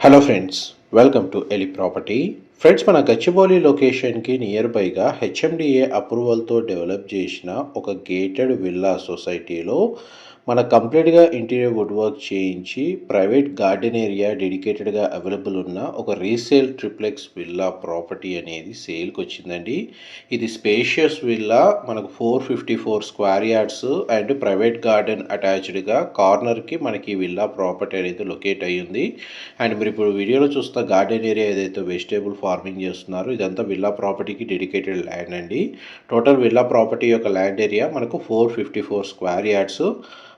Hello friends welcome to ఎలి property friends మన గచ్చిబౌలి లొకేషన్కి నియర్ బైగా హెచ్ఎండిఏ అప్రూవల్తో డెవలప్ చేసిన ఒక గేటెడ్ విల్లా సొసైటీలో మన కంప్లీట్గా ఇంటీరియర్ వుడ్ వర్క్ చేయించి ప్రైవేట్ గార్డెన్ ఏరియా డెడికేటెడ్గా అవైలబుల్ ఉన్న ఒక రీసేల్ ట్రిప్లెక్స్ విల్లా ప్రాపర్టీ అనేది సేల్కి వచ్చిందండి. ఇది స్పేషియస్ విల్లా మనకు four fifty four square yards and private garden అటాచ్డ్గా కార్నర్కి మనకి విల్లా ప్రాపర్టీ అనేది లొకేట్ అయ్యింది. అండ్ మీరు ఇప్పుడు వీడియోలో చూస్తున్న గార్డెన్ ఏరియా ఏదైతే వెజిటేబుల్ ఫార్మింగ్ చేస్తున్నారు. ఇదంతా విల్లా ప్రాపర్టీకి డెడికేటెడ్ ల్యాండ్ అండి. టోటల్ విల్లా ప్రాపర్టీ యొక్క ల్యాండ్ ఏరియా మనకు four fifty four square yards.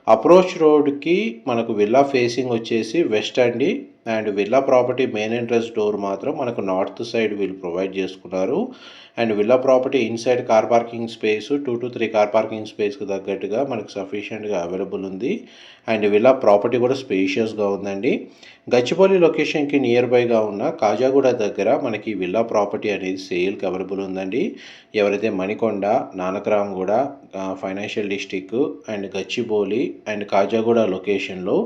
Approach రోడ్కి మనకు విల్లా ఫేసింగ్ వచ్చేసి వెస్ట్ అండి. And villa property main entrance door మాత్రం మనకు నార్త్ సైడ్ వీళ్ళు ప్రొవైడ్ చేసుకున్నారు. And villa property inside car parking space two to three car parking స్పేస్కి తగ్గట్టుగా మనకు సఫిషియెంట్గా అవైలబుల్ ఉంది. అండ్ విల్లా ప్రాపర్టీ కూడా స్పేషియస్గా ఉందండి. గచ్చిపల్లి లొకేషన్కి నియర్ బైగా ఉన్న కాజాగూడ దగ్గర మనకి విల్లా ప్రాపర్టీ అనేది సేల్కి అవైలబుల్ ఉందండి. ఎవరైతే Manikonda Nanakramguda financial district and Gachibowli and Kajaguda లొకేషన్లో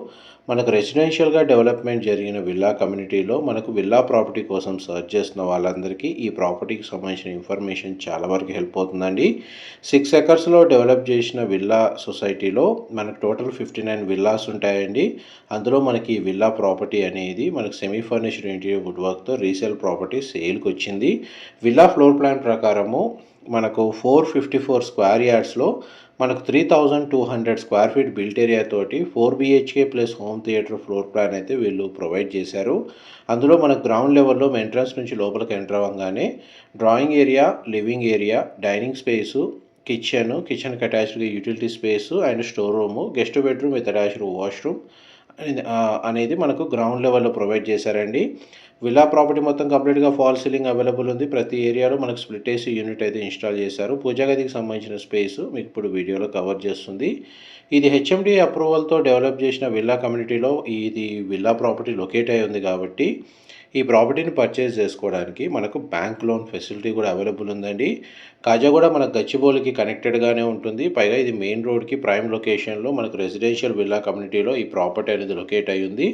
మనకు రెసిడెన్షియల్గా డెవలప్మెంట్ జరిగిన విల్లా కమ్యూనిటీలో మనకు విల్లా ప్రాపర్టీ కోసం సర్చ్ చేస్తున్న వాళ్ళందరికీ ఈ ప్రాపర్టీకి సంబంధించిన ఇన్ఫర్మేషన్ చాలా వరకు హెల్ప్ అవుతుందండి. సిక్స్ ఎకర్స్లో డెవలప్ చేసిన విల్లా సొసైటీలో మనకు టోటల్ ఫిఫ్టీ నైన్ విల్లాస్ ఉంటాయండి. అందులో మనకి ఈ విల్లా ప్రాపర్టీ అనేది మనకు సెమీ ఫర్నిష్డ్ ఇంటీరియర్ వుడ్ వర్క్తో రీసేల్ ప్రాపర్టీ సేల్కి వచ్చింది విల్లా ఫ్లోర్ ప్లాన్ ప్రకారము మనకు ఫోర్ ఫిఫ్టీ ఫోర్ స్క్వేర్ యార్డ్స్లో మనకు three thousand two hundred square feet built area తోటి four BHK plus home theatre floor plan అయితే వీళ్ళు ప్రొవైడ్ చేశారు. అందులో మనకు గ్రౌండ్ లెవెల్లో ఎంట్రన్స్ నుంచి లోపలికి ఎంటర్ అవ్వగానే drawing area living area dining space kitchen కిచెన్కి అటాచ్డ్గా utility space and store room guest bedroom with attached washroom అనేది మనకు గ్రౌండ్ లెవెల్లో ప్రొవైడ్ చేశారండి. విలా ప్రాపర్టీ మొత్తం కంప్లీట్గా ఫాల్ సీలింగ్ అవైలబుల్ ఉంది. ప్రతి ఏరియాలో మనకు స్ప్లిట్ ఏసీ యూనిట్ అయితే ఇన్స్టాల్ చేశారు. పూజా గదికి సంబంధించిన స్పేస్ మీకు ఇప్పుడు వీడియోలో కవర్ చేస్తుంది. ఇది హెచ్ఎండి అప్రూవల్తో డెవలప్ చేసిన విల్లా కమ్యూనిటీలో ఇది విల్లా ప్రాపర్టీ లొకేట్ అయి ఉంది కాబట్టి ఈ ప్రాపర్టీని పర్చేజ్ చేసుకోవడానికి మనకు బ్యాంక్ లోన్ ఫెసిలిటీ కూడా అవైలబుల్ ఉందండి. కాజాగూడ మనకు గచ్చిబౌలికి కనెక్టెడ్గానే ఉంటుంది. పైగా ఇది మెయిన్ రోడ్కి ప్రైమ్ లొకేషన్లో మనకు రెసిడెన్షియల్ విల్లా కమ్యూనిటీలో ఈ ప్రాపర్టీ అనేది లొకేట్ అయ్యింది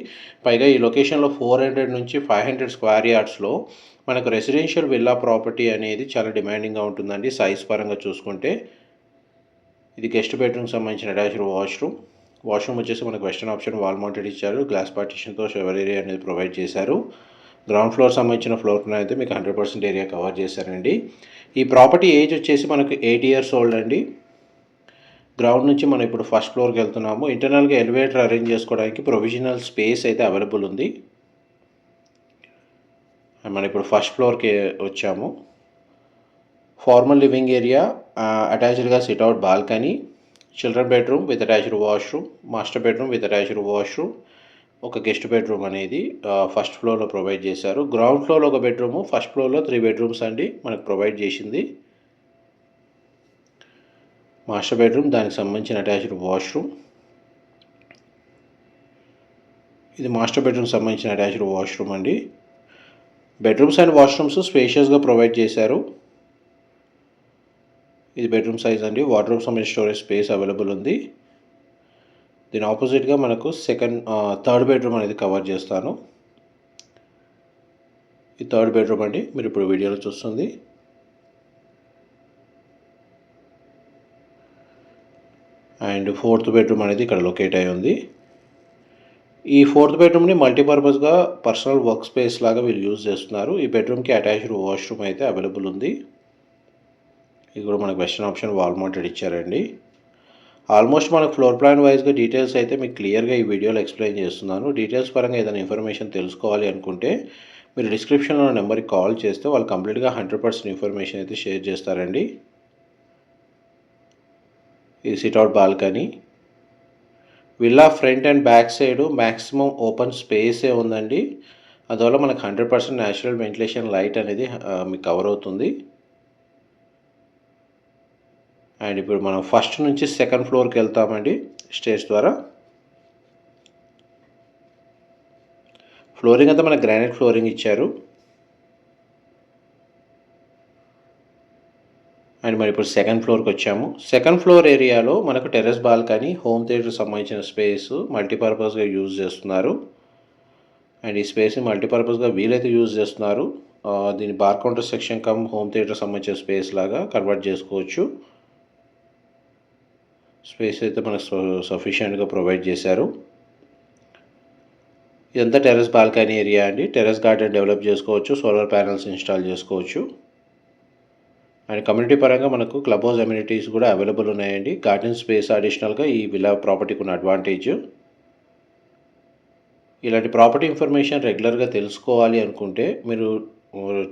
పైగా ఈ లొకేషన్లో ఫోర్ హండ్రెడ్ నుంచి ఫైవ్ హండ్రెడ్ స్క్వేర్ యార్డ్స్లో మనకు రెసిడెన్షియల్ విల్లా ప్రాపర్టీ అనేది చాలా డిమాండింగ్గా ఉంటుందండి. సైజ్ పరంగా చూసుకుంటే ఇది గెస్ట్ బెడ్రూమ్కి సంబంధించిన అటాచ్డ్ వాష్రూమ్ వాష్రూమ్ వచ్చేసి మనకు వెస్టర్న్ ఆప్షన్ వాల్ మౌంటెడ్ ఇచ్చారు గ్లాస్ పార్టిషన్తో షవర్ ఏరియా అనేది ప్రొవైడ్ చేశారు. గ్రౌండ్ ఫ్లోర్ సంబంధించిన ఫ్లోర్ ప్లాన్ అయితే మీకు హండ్రెడ్ పర్సెంట్ ఏరియా కవర్ చేశారండి. ఈ ప్రాపర్టీ ఏజ్ వచ్చేసి మనకు ఎయిట్ ఇయర్స్ ఓల్డ్ అండి. గ్రౌండ్ నుంచి మనం ఇప్పుడు ఫస్ట్ ఫ్లోర్కి వెళ్తున్నాము. ఇంటర్నల్గా ఎలివేటర్ అరేంజ్ చేసుకోవడానికి ప్రొవిజనల్ స్పేస్ అయితే అవైలబుల్ ఉంది. మనం ఇప్పుడు ఫస్ట్ ఫ్లోర్కి వచ్చాము. Formal living area అటాచ్డ్గా sit out balcony children bedroom with attached washroom master bedroom with attached washroom ఒక గెస్ట్ బెడ్రూమ్ అనేది ఫస్ట్ ఫ్లోర్లో ప్రొవైడ్ చేశారు. గ్రౌండ్ ఫ్లోర్లో ఒక బెడ్రూము ఫస్ట్ ఫ్లోర్లో త్రీ బెడ్రూమ్స్ అండి మనకు ప్రొవైడ్ చేసింది. మాస్టర్ బెడ్రూమ్ దానికి సంబంధించిన అటాచ్డ్ వాష్రూమ్. ఇది మాస్టర్ బెడ్రూమ్ సంబంధించిన అటాచ్డ్ వాష్రూమ్ అండి. బెడ్రూమ్స్ అండ్ వాష్రూమ్స్ స్పేషియస్గా ప్రొవైడ్ చేశారు. ఇది బెడ్రూమ్ సైజ్ అండి. వాటర్ సంబంధించిన స్టోరేజ్ స్పేస్ అవైలబుల్ ఉంది. దీని ఆపోజిట్గా మనకు సెకండ్ థర్డ్ బెడ్రూమ్ అనేది కవర్ చేస్తాను. ఈ థర్డ్ బెడ్రూమ్ అండి మీరు ఇప్పుడు వీడియోలో చూస్తుంది. అండ్ ఫోర్త్ బెడ్రూమ్ అనేది ఇక్కడ లొకేట్ అయి ఉంది. ఈ ఫోర్త్ బెడ్రూమ్ని మల్టీపర్పస్గా పర్సనల్ వర్క్ స్పేస్ లాగా వీళ్ళు యూజ్ చేస్తున్నారు. ఈ బెడ్రూమ్కి అటాచ్డ్ వాష్రూమ్ అయితే అవైలబుల్ ఉంది. ఇది కూడా మనకు వెస్టర్న్ ఆప్షన్ వాల్ మౌంటెడ్ ఇచ్చారండి. ఆల్మోస్ట్ మనకు ఫ్లోర్ ప్లాన్ వైజ్గా డీటెయిల్స్ అయితే మీకు క్లియర్గా ఈ వీడియోలో ఎక్స్ప్లెయిన్ చేస్తున్నాను. డీటెయిల్స్ పరంగా ఏదైనా ఇన్ఫర్మేషన్ తెలుసుకోవాలి అనుకుంటే మీరు డిస్క్రిప్షన్లో నెంబర్కి కాల్ చేస్తే వాళ్ళు కంప్లీట్గా హండ్రెడ్ పర్సెంట్ ఇన్ఫర్మేషన్ అయితే షేర్ చేస్తారండి. ఇది sit out balcony. Villa front and back side maximum open స్పేసే ఉందండి. అందువల్ల మనకు hundred percent natural ventilation light అనేది మీకు కవర్ అవుతుంది. అండ్ ఇప్పుడు మనం ఫస్ట్ నుంచి సెకండ్ ఫ్లోర్కి వెళ్తామండి స్టేజ్ ద్వారా. ఫ్లోరింగ్ అంతా మన గ్రానైట్ ఫ్లోరింగ్ ఇచ్చారు. అండ్ మరి ఇప్పుడు సెకండ్ ఫ్లోర్కి వచ్చాము. సెకండ్ ఫ్లోర్ ఏరియాలో మనకు టెర్రస్ బాల్కనీ హోమ్ థియేటర్ సంబంధించిన స్పేస్ మల్టీపర్పస్గా యూజ్ చేస్తున్నారు. అండ్ ఈ స్పేస్ని మల్టీపర్పస్గా వీలైతే యూజ్ చేస్తున్నారు. దీని bar counter section cum home theatre సంబంధించిన స్పేస్ లాగా కన్వర్ట్ చేసుకోవచ్చు. స్పేస్ అయితే మనకు సఫిషియెంట్గా ప్రొవైడ్ చేశారు. ఇదంతా టెర్రస్ బాల్కనీ ఏరియా అండి. టెర్రస్ గార్డెన్ డెవలప్ చేసుకోవచ్చు సోలార్ ప్యానల్స్ ఇన్స్టాల్ చేసుకోవచ్చు. అండ్ కమ్యూనిటీ పరంగా మనకు క్లబ్ హౌస్ అమ్యూనిటీస్ కూడా అవైలబుల్ ఉన్నాయండి. గార్డెన్ స్పేస్ అడిషనల్గా ఈ విలా ప్రాపర్టీకి ఉన్న అడ్వాంటేజ్. ఇలాంటి ప్రాపర్టీ ఇన్ఫర్మేషన్ రెగ్యులర్గా తెలుసుకోవాలి అనుకుంటే మీరు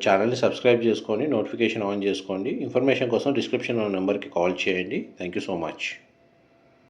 ఛానల్ని సబ్స్క్రైబ్ చేసుకొని నోటిఫికేషన్ ఆన్ చేసుకోండి. ఇన్ఫర్మేషన్ కోసం డిస్క్రిప్షన్ నెంబర్కి కాల్ చేయండి. Thank you so much.